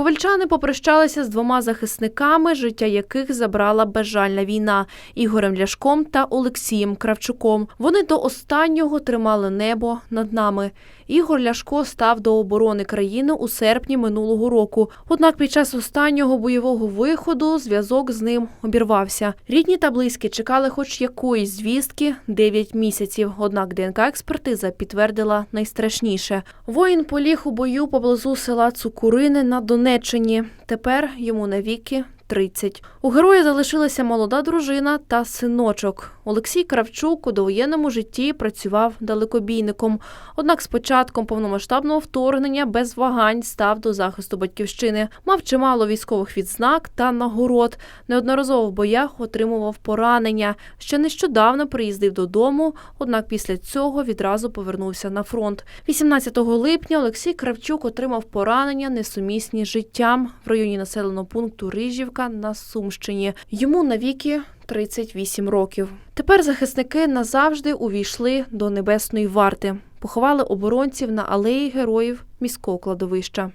Ковальчани попрощалися з двома захисниками, життя яких забрала безжальна війна Ігорем Ляшком та Олексієм Кравчуком. Вони до останнього тримали небо над нами. Ігор Ляшко став до оборони країни у серпні минулого року. Однак під час останнього бойового виходу зв'язок з ним обірвався. Рідні та близькі чекали хоч якоїсь звістки 9 місяців. Однак ДНК-експертиза підтвердила найстрашніше. Воїн поліг у бою поблизу села Цукурини на Донеччині. Тепер йому навіки 30. У героя залишилася молода дружина та синочок. Олексій Кравчук у довоєнному житті працював далекобійником. Однак з початком повномасштабного вторгнення без вагань став до захисту батьківщини. Мав чимало військових відзнак та нагород. Неодноразово в боях отримував поранення. Ще нещодавно приїздив додому, однак після цього відразу повернувся на фронт. 18 липня Олексій Кравчук отримав поранення несумісні з життям в районі населеного пункту Рижівка на Сумщині. Йому навіки 38 років. Тепер захисники назавжди увійшли до небесної варти. Поховали оборонців на алеї героїв міського кладовища.